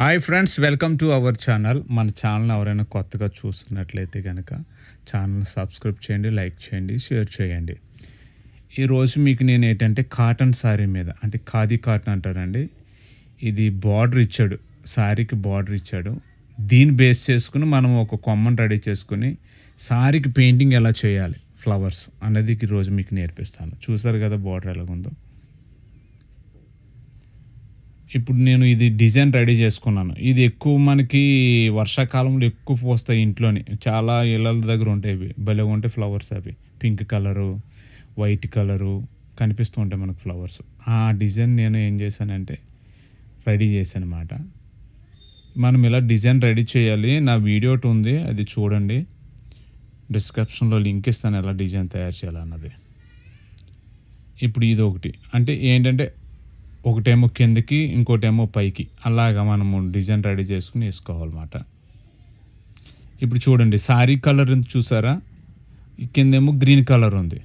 Hi friends welcome to our channel మన channel ఎవరైనా కొత్తగా చూస్తున్నట్లయితే కనుక ఛానల్ సబ్స్క్రైబ్ చేయండి లైక్ చేయండి షేర్ చేయండి. ఈరోజు మీకు నేను ఏంటంటే కాటన్ శారీ మీద అంటే ఖాదీ కాటన్ అంటారండి. ఇది బార్డర్ ఇచ్చాడు శారీకి బార్డర్ ఇచ్చాడు. దీన్ని బేస్ చేసుకుని మనం ఒక కొమ్మను రెడీ చేసుకుని శారీకి పెయింటింగ్ ఎలా చేయాలి ఫ్లవర్స్ అనేది ఈరోజు మీకు నేర్పిస్తాను. చూసారు కదా బార్డర్ ఎలాగుందో? ఇప్పుడు నేను ఇది డిజైన్ రెడీ చేసుకున్నాను. ఇది ఎక్కువ మనకి వర్షాకాలంలో ఎక్కువ పోస్తాయి ఇంట్లోని. చాలా ఇళ్ళ దగ్గర ఉంటాయి ఇవి. భలే ఉంటాయి ఫ్లవర్స్ అవి. పింక్ కలరు వైట్ కలరు కనిపిస్తూ ఉంటాయి మనకు ఫ్లవర్స్. ఆ డిజైన్ నేను ఏం చేశానంటే రెడీ చేశాను అనమాట మనం ఇలా డిజైన్ రెడీ చేయాలి. నా వీడియో ఒకటి ఉంది. అది చూడండి. డిస్క్రిప్షన్లో లింక్ ఇస్తాను ఎలా డిజైన్ తయారు చేయాలన్నది. ఇప్పుడు ఇది ఒకటి. అంటే ఏంటంటే ఒకటేమో కిందకి ఇంకోటేమో పైకి. అలాగా మనము డిజైన్ రెడీ చేసుకుని వేసుకోవాలన్నమాట. ఇప్పుడు చూడండి శారీ కలర్ చూసారా? కిందేమో గ్రీన్ కలర్ ఉంది.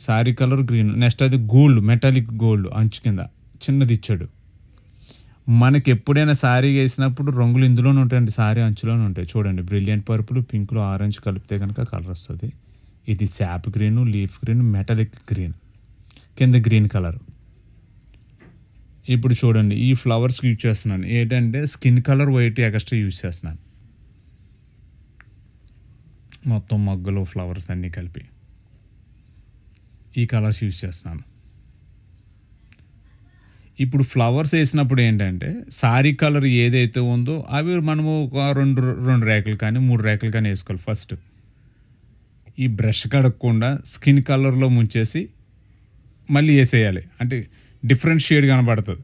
శారీ కలర్ గ్రీన్ నెక్స్ట్ అది గోల్డ్ మెటాలిక్ గోల్డ్ అంచు కింద. చిన్నది ఇచ్చాడు. మనకి ఎప్పుడైనా శారీ వేసినప్పుడు రంగులు ఇందులోనే ఉంటాయండి శారీ అంచులోనే ఉంటాయి. చూడండి బ్రిలియంట్ పర్పుల్ పింక్లో ఆరెంజ్ కలిపితే కనుక కలర్ వస్తుంది. ఇది sap green leaf green metallic green కింద గ్రీన్ కలర్ ఇప్పుడు చూడండి ఈ ఫ్లవర్స్కి యూజ్ చేస్తున్నాను. ఏంటంటే skin colour white extra use చేస్తున్నాను. మొత్తం మగ్గులు ఫ్లవర్స్ అన్నీ కలిపి. ఈ కలర్స్ యూజ్ చేస్తున్నాను. ఇప్పుడు ఫ్లవర్స్ వేసినప్పుడు ఏంటంటే సారీ కలర్ ఏదైతే ఉందో అవి మనము ఒక రెండు రెండు రేకులు కానీ మూడు రేకులు కానీ వేసుకోవాలి ఫస్ట్. ఈ బ్రష్ కడగకుండా స్కిన్ కలర్లో ముంచేసి మళ్ళీ వేసేయాలి. అంటే డిఫరెంట్ షేడ్ కనబడుతుంది.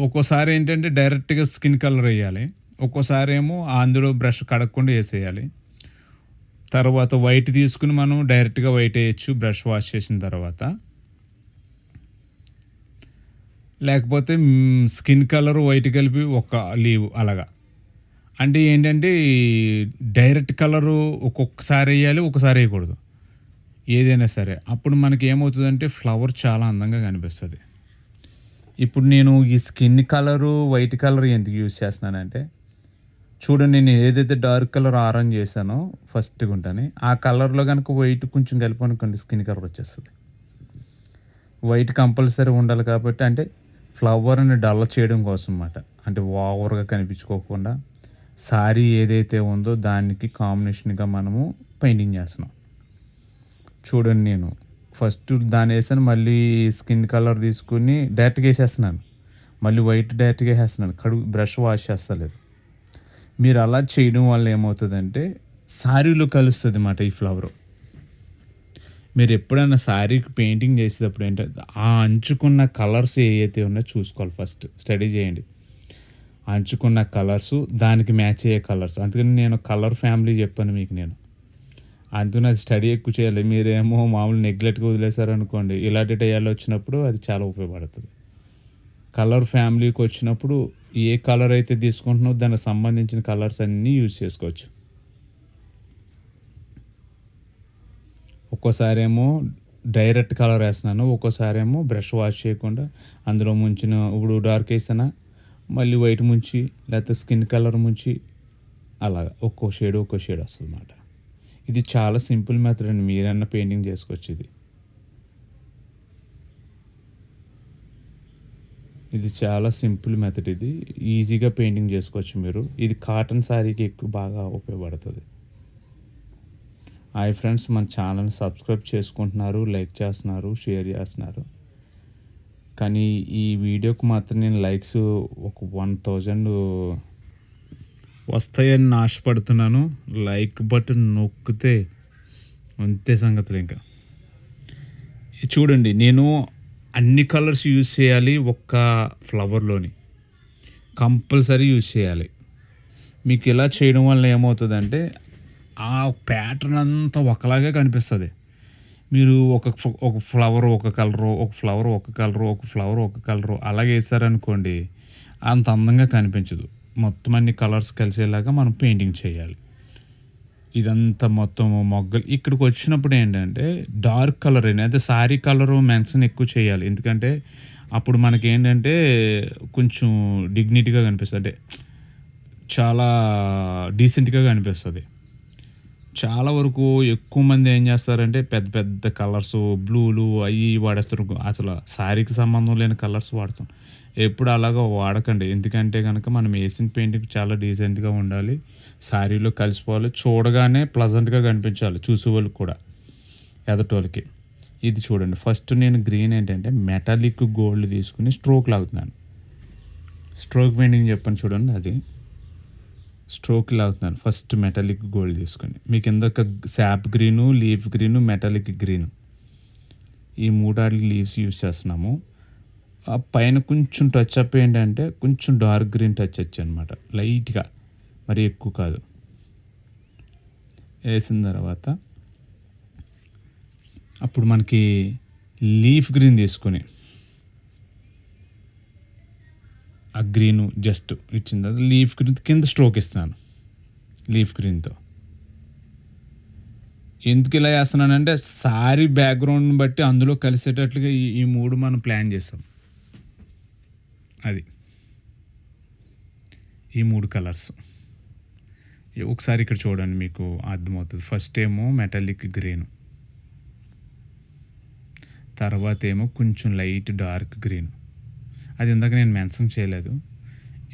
ఒక్కోసారి ఏంటంటే డైరెక్ట్గా స్కిన్ కలర్ వేయాలి. ఒక్కోసారి ఏమో అందులో బ్రష్ కడగకుండా వేసేయాలి. తర్వాత వైట్ తీసుకుని మనం డైరెక్ట్గా వైట్ వేయచ్చు బ్రష్ వాష్ చేసిన తర్వాత. లేకపోతే స్కిన్ కలర్ వైట్ కలిపి ఒక లీవ్ అలాగా. అంటే ఏంటంటే డైరెక్ట్ కలరు ఒక్కొక్కసారి వేయాలి ఒకసారి వేయకూడదు. ఏదైనా సరే అప్పుడు మనకి ఏమవుతుందంటే ఫ్లవర్ చాలా అందంగా కనిపిస్తుంది. ఇప్పుడు నేను ఈ స్కిన్ కలరు వైట్ కలర్ ఎందుకు యూజ్ చేస్తున్నానంటే చూడండి నేను ఏదైతే డార్క్ కలర్ ఆరెంజ్ చేశానో ఫస్ట్ గుంటని ఆ కలర్లో కనుక వైట్ కొంచెం కలిపి అనుకోండి స్కిన్ కలర్ వచ్చేస్తుంది. వైట్ కంపల్సరీ ఉండాలి కాబట్టి అంటే ఫ్లవర్ని డల్ చేయడం కోసం అన్నమాట. అంటే ఓవర్గా కనిపించుకోకుండా సారీ ఏదైతే ఉందో దానికి కాంబినేషన్గా మనము పెయింటింగ్ చేస్తున్నాం. చూడండి నేను. ఫస్ట్ దాని వేసాను మళ్ళీ స్కిన్ కలర్ తీసుకుని డైరెక్ట్గా వేసేస్తున్నాను. మళ్ళీ వైట్ డైరెక్ట్గా వేసేస్తున్నాను. కడుగు బ్రష్ వాష్ చేస్తలేదు. మీరు అలా చేయడం వల్ల ఏమవుతుందంటే శారీలో కలుస్తుంది అన్నమాట ఈ ఫ్లవర్ మీరు ఎప్పుడైనా శారీకి పెయింటింగ్ చేసేటప్పుడు ఏంటంటే ఆ అంచుకున్న కలర్స్ ఏవైతే ఉన్నాయో చూసుకోవాలి ఫస్ట్ స్టడీ చేయండి. అంచుకున్న కలర్స్ దానికి మ్యాచ్ అయ్యే కలర్స్ అందుకని నేను కలర్ ఫ్యామిలీ చెప్పాను మీకు నేను. అందుకని అది స్టడీ ఎక్కువ చేయాలి. మీరేమో మామూలు నెగ్లెక్ట్గా వదిలేశారనుకోండి ఇలాంటి టైయాలు వచ్చినప్పుడు అది చాలా ఉపయోగపడుతుంది. కలర్ ఫ్యామిలీకి వచ్చినప్పుడు ఏ కలర్ అయితే తీసుకుంటున్నావు దానికి సంబంధించిన కలర్స్ అన్నీ యూజ్ చేసుకోవచ్చు. ఒక్కోసారి ఏమో డైరెక్ట్ కలర్ వేస్తున్నాను ఒక్కోసారి ఏమో బ్రష్ వాష్ చేయకుండా అందులో ముంచిన ఇప్పుడు డార్క్ వేసానా మళ్ళీ వైట్ ముంచి లేకపోతే స్కిన్ కలర్ ముంచి అలాగా ఒక్కో షేడ్ ఒక్కో షేడ్ వస్తుంది అన్నమాట ఇది చాలా సింపుల్ మెథడ్ అండి. మీరన్నా పెయింటింగ్ చేసుకోవచ్చు ఇది ఇది చాలా సింపుల్ మెథడ్ ఇది. ఈజీగా పెయింటింగ్ చేసుకోవచ్చు మీరు. ఇది కాటన్ శారీకి ఎక్కువ బాగా ఉపయోగపడుతుంది. హాయ్ ఫ్రెండ్స్ మన ఛానల్ సబ్స్క్రైబ్ చేసుకుంటున్నారు లైక్ చేస్తున్నారు షేర్ చేస్తున్నారు. కానీ ఈ వీడియోకి మాత్రం నేను లైక్స్ ఒక వన్ థౌజండ్ వస్తాయని ఆశపడుతున్నాను. లైక్ బటన్ నొక్కితే అంతే సంగతులు ఇంకా. చూడండి నేను అన్ని కలర్స్ యూజ్ చేయాలి ఒక్క ఫ్లవర్లోని. కంపల్సరీ యూజ్ చేయాలి. మీకు ఇలా చేయడం వల్ల ఏమవుతుందంటే ఆ ప్యాటర్న్ అంతా ఒకలాగే కనిపిస్తుంది. మీరు ఒక ఒక ఫ్లవర్ ఒక కలరు ఒక ఫ్లవర్ ఒక కలరు ఒక ఫ్లవర్ ఒక కలరు అలాగే వేసారనుకోండి అంత అందంగా కనిపించదు. మొత్తం అన్ని కలర్స్ కలిసేలాగా మనం పెయింటింగ్ చేయాలి. ఇదంతా మొత్తం మొగ్గలు. ఇక్కడికి వచ్చినప్పుడు ఏంటంటే డార్క్ కలర్ అయినా అయితే శారీ కలరు మెన్షన్ ఎక్కువ చేయాలి. ఎందుకంటే అప్పుడు మనకి ఏంటంటే కొంచెం డిగ్నిటీగా కనిపిస్తుంది. అంటే చాలా డీసెంట్గా కనిపిస్తుంది. చాలా వరకు ఎక్కువ మంది ఏం చేస్తారంటే పెద్ద పెద్ద కలర్స్ బ్లూలు అవి వాడేస్తారు. అసలు శారీకి సంబంధం లేని కలర్స్ వాడతాం. ఎప్పుడు అలాగా వాడకండి. ఎందుకంటే కనుక మనం వేసిన పెయింటింగ్ చాలా డీసెంట్గా ఉండాలి. శారీలో కలిసిపోవాలి. చూడగానే ప్లజెంట్గా కనిపించాలి. చూసే వాళ్ళకి కూడా. ఎదటోళ్ళకి. ఇది చూడండి. ఫస్ట్ నేను గ్రీన్ ఏంటంటే మెటాలిక్ గోల్డ్ తీసుకుని స్ట్రోక్ లాగుతున్నాను. స్ట్రోక్ పెయింటింగ్ చెప్పని చూడండి అది. స్ట్రోక్ లాగుతున్నాను ఫస్ట్ మెటాలిక్ గోల్డ్ తీసుకొని. మీకు ఇందాక sap green leaf green metallic green. ఈ మూడాడి లీవ్స్ యూజ్ చేస్తున్నాము. ఆ పైన కొంచెం టచ్ అప్ ఏంటంటే కొంచెం డార్క్ గ్రీన్ టచ్ వచ్చి అనమాట లైట్గా. మరి ఎక్కువ కాదు. వేసిన తర్వాత అప్పుడు మనకి లీఫ్ గ్రీన్ తీసుకొని ఆ గ్రీన్ జస్ట్ ఇచ్చిన తర్వాత లీఫ్ గ్రీన్ కింద స్ట్రోక్ ఇస్తున్నాను. లీఫ్ గ్రీన్తో. ఎందుకు ఇలా చేస్తున్నానంటే సారీ బ్యాక్గ్రౌండ్ బట్టి అందులో కలిసేటట్లుగా ఈ ఈ మూడు మనం ప్లాన్ చేస్తాం. అది. ఈ మూడు కలర్స్. ఒకసారి ఇక్కడ చూడండి మీకు అర్థమవుతుంది. ఫస్ట్ ఏమో మెటాలిక్ గ్రీన్. తర్వాత ఏమో కొంచెం లైట్ డార్క్ గ్రీన్. అది ఇందాక నేను మెన్షన్ చేయలేదు.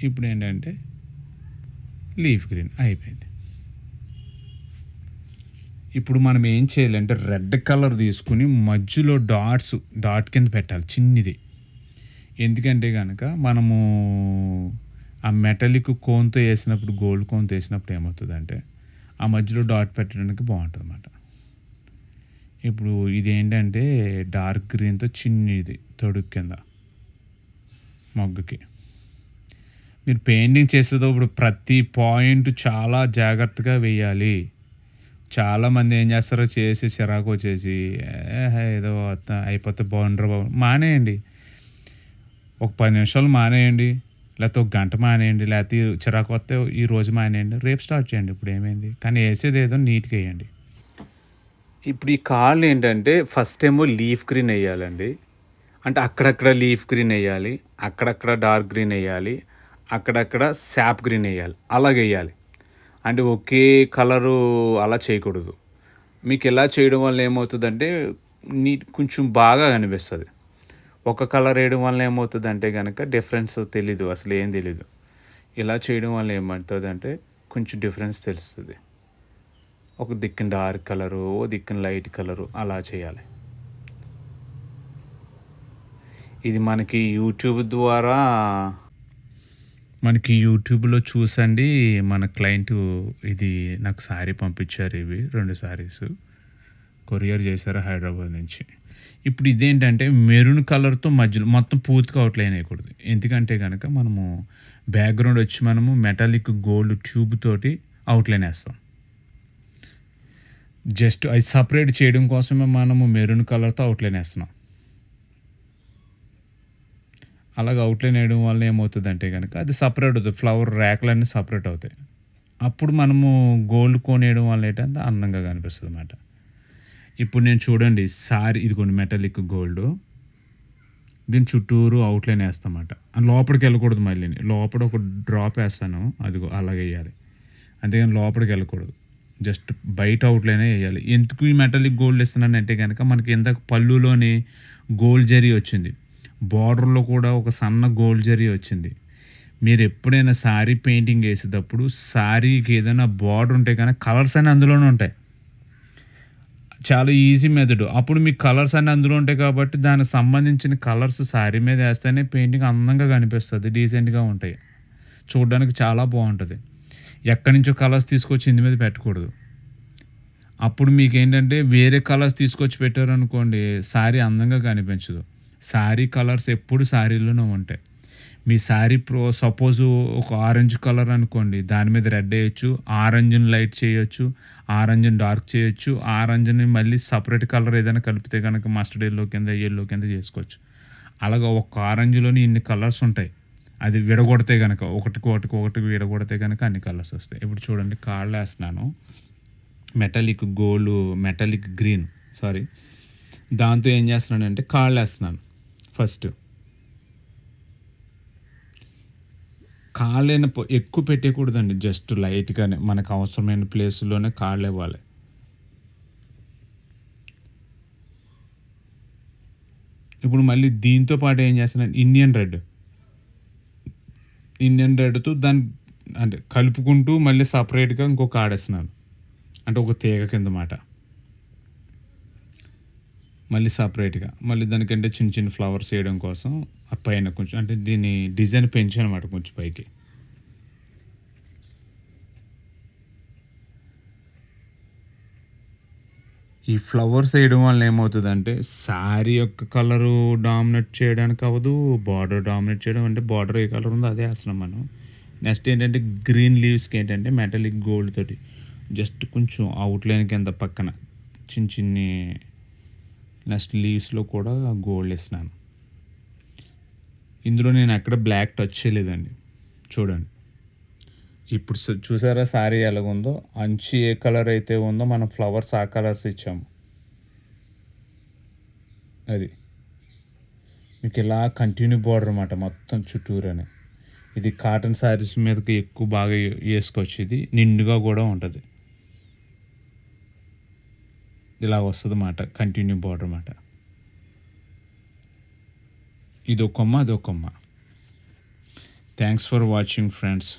ఇప్పుడు ఏంటంటే లీఫ్ గ్రీన్ అయిపోయింది. ఇప్పుడు మనం ఏం చేయాలంటే రెడ్ కలర్ తీసుకుని మధ్యలో డాట్స్ డాట్ కింద పెట్టాలి చిన్నది. ఎందుకంటే కనుక మనము ఆ మెటలిక్ కోన్తో వేసినప్పుడు గోల్డ్ కోన్తో వేసినప్పుడు ఏమవుతుందంటే ఆ మధ్యలో డాట్ పెట్టడానికి బాగుంటుంది అన్నమాట ఇప్పుడు ఇది ఏంటంటే డార్క్ గ్రీన్తో చిన్నది తొడుగు కింద. మొగ్గుకి. మీరు పెయింటింగ్ చేసేటప్పుడు ప్రతి పాయింట్ చాలా జాగ్రత్తగా వేయాలి. చాలామంది ఏం చేస్తారో చేసి చిరాకు వచ్చేసి ఏదో అయిపోతే బాగుండ్రు బాగు మానేయండి. ఒక పది నిమిషాలు మానేయండి. లేకపోతే ఒక గంట మానేయండి. లేకపోతే చిరాకు వస్తే ఈ రోజు మానేయండి. రేపు స్టార్ట్ చేయండి. ఇప్పుడు ఏమైంది? కానీ వేసేది ఏదో నీట్గా వేయండి. ఇప్పుడు ఈ కాళ్ళు ఏంటంటే ఫస్ట్ ఏమో లీఫ్ గ్రీన్ వేయాలండి. అంటే అక్కడక్కడ లీఫ్ గ్రీన్ వేయాలి అక్కడక్కడ డార్క్ గ్రీన్ వేయాలి అక్కడక్కడ శాప్ గ్రీన్ వేయాలి అలాగ వేయాలి. అంటే ఒకే కలరు అలా చేయకూడదు. మీకు ఎలా చేయడం వల్ల ఏమవుతుందంటే నీ కొంచెం బాగా కనిపిస్తుంది. ఒక కలర్ వేయడం వల్ల ఏమవుతుందంటే కనుక డిఫరెన్స్ తెలీదు అసలు ఏం తెలీదు. ఇలా చేయడం వల్ల ఏమవుతుంది అంటే కొంచెం డిఫరెన్స్ తెలుస్తుంది. ఒక దిక్కున డార్క్ కలరు ఓ దిక్కున లైట్ కలరు అలా చేయాలి. ఇది మనకి యూట్యూబ్ ద్వారా మనకి యూట్యూబ్లో చూసండి మన క్లయింట్ ఇది నాకు శారీ పంపించారు ఇవి రెండు శారీస్ కొరియర్ చేశారు హైదరాబాద్ నుంచి. ఇప్పుడు ఇదేంటంటే మెరూన్ కలర్తో మధ్యలో మొత్తం పూర్తిగా అవుట్లైన్ వేయకూడదు. ఎందుకంటే కనుక మనము బ్యాక్గ్రౌండ్ వచ్చి మనము మెటాలిక్ గోల్డ్ ట్యూబ్ తోటి అవుట్లైన్ వేస్తాం. జస్ట్ అది సపరేట్ చేయడం కోసమే మనము మెరూన్ కలర్తో అవుట్లైన్ వేస్తున్నాం. అలాగ అవుట్లైన్ వేయడం వల్ల ఏమవుతుందంటే కనుక అది సపరేట్ అవుతుంది. ఫ్లవర్ ర్యాక్లన్నీ సపరేట్ అవుతాయి. అప్పుడు మనము గోల్డ్ కోన్ వేయడం వల్ల ఏంటంటే అందంగా కనిపిస్తుంది అన్నమాట ఇప్పుడు నేను చూడండి సారీ ఇదిగోండి మెటాలిక్ గోల్డ్ దీని చుట్టూరు అవుట్లైన్ వేస్తామన్నమాట లోపలికి వెళ్ళకూడదు మళ్ళీ లోపల ఒక డ్రాప్ వేస్తాను. అదిగో అలాగే వేయాలి. అంతేగాని లోపలికి వెళ్ళకూడదు. జస్ట్ బయట అవుట్లైనే వేయాలి. ఎందుకు ఈ మెటాలిక్ గోల్డ్ ఇస్తున్నానంటే కనుక మనకి ఇందాక పళ్ళులోని గోల్డ్ జరీ వచ్చింది. బార్డర్లో కూడా ఒక సన్న గోల్డ్ జరీ వచ్చింది. మీరు ఎప్పుడైనా శారీ పెయింటింగ్ వేసేటప్పుడు శారీకి ఏదైనా బార్డర్ ఉంటే కానీ కలర్స్ అన్నీ అందులోనే ఉంటాయి. చాలా ఈజీ మెథడ్. అప్పుడు మీకు కలర్స్ అన్నీ అందులో ఉంటాయి కాబట్టి దానికి సంబంధించిన కలర్స్ శారీ మీద వేస్తేనే పెయింటింగ్ అందంగా కనిపిస్తుంది డీసెంట్గా ఉంటాయి. చూడడానికి చాలా బాగుంటుంది. ఎక్కడి నుంచో కలర్స్ తీసుకొచ్చి ఇంటి మీద పెట్టకూడదు. అప్పుడు మీకు ఏంటంటే వేరే కలర్స్ తీసుకొచ్చి పెట్టారనుకోండి శారీ అందంగా కనిపించదు. శారీ కలర్స్ ఎప్పుడు శారీలోనే ఉంటాయి. మీ శారీ ప్రో సపోజు ఒక ఆరెంజ్ కలర్ అనుకోండి దాని మీద రెడ్ వేయచ్చు ఆరెంజ్ని లైట్ చేయొచ్చు ఆరెంజ్ని డార్క్ చేయొచ్చు ఆరెంజ్ని మళ్ళీ సపరేట్ కలర్ ఏదైనా కలిపితే కనుక మస్టర్డ్ ఎల్లో కింద ఎల్లో కింద చేసుకోవచ్చు. అలాగా ఒక ఆరెంజ్లోని ఇన్ని కలర్స్ ఉంటాయి. అది విడగొడితే కనుక ఒకటికి ఒకటికి ఒకటికి విడగొడితే కనుక అన్ని కలర్స్ వస్తాయి. ఇప్పుడు చూడండి కాళ్ళు వేస్తున్నాను. Metallic gold metallic green sorry. దాంతో ఏం చేస్తున్నానంటే కాళ్ళు వేస్తున్నాను. ఫస్ట్. కాళ్ళైన ఎక్కువ పెట్టకూడదండి జస్ట్ లైట్గానే మనకు అవసరమైన ప్లేస్లోనే కాళ్ళు ఇవ్వాలి ఇప్పుడు మళ్ళీ దీంతో పాటు ఏం చేస్తున్నాను ఇండియన్ రెడ్ ఇండియన్ రెడ్తో దాన్ని అంటే కలుపుకుంటూ మళ్ళీ సపరేట్గా ఇంకొక ఆడేస్తున్నాను. అంటే ఒక తీగ కింద మాట. మళ్ళీ సపరేట్గా మళ్ళీ దానికంటే చిన్న చిన్న ఫ్లవర్స్ వేయడం కోసం ఆ పైన కొంచెం అంటే దీని డిజైన్ పెంచాను అనమాట కొంచెం పైకి. ఈ ఫ్లవర్స్ వేయడం వల్ల ఏమవుతుందంటే శారీ యొక్క కలరు డామినేట్ చేయడానికి అవ్వదు బార్డర్ డామినేట్ చేయడం అంటే బార్డర్ ఏ కలర్ ఉందో అదే వేస్తున్నాం మనం. నెక్స్ట్ ఏంటంటే గ్రీన్ లీవ్స్కి ఏంటంటే మెటాలిక్ గోల్డ్ తోటి జస్ట్ కొంచెం అవుట్లైన్ కింద పక్కన చిన్న చిన్ని నెక్స్ట్ లీవ్స్లో కూడా గోల్డ్ వేసినాను. ఇందులో నేను ఎక్కడ బ్లాక్ టచ్ చేయలేదండి. చూడండి. ఇప్పుడు చూసారా శారీ ఎలాగుందో? అంచు ఏ కలర్ అయితే ఉందో మనం ఫ్లవర్స్ ఆ కలర్స్ ఇచ్చాము. అది. మీకు ఇలా కంటిన్యూ బార్డర్ అనమాట మొత్తం చుట్టూరనే. ఇది కాటన్ శారీస్ మీదకి ఎక్కువ బాగా వేసుకొచ్చేది వేసుకోవచ్చు. ఇది నిండుగా కూడా ఉంటుంది. ఇలా వస్తుంది మాట. కంటిన్యూ బార్డర్ మాట. ఇది కొమ్మ అది కొమ్మ. Thanks for watching friends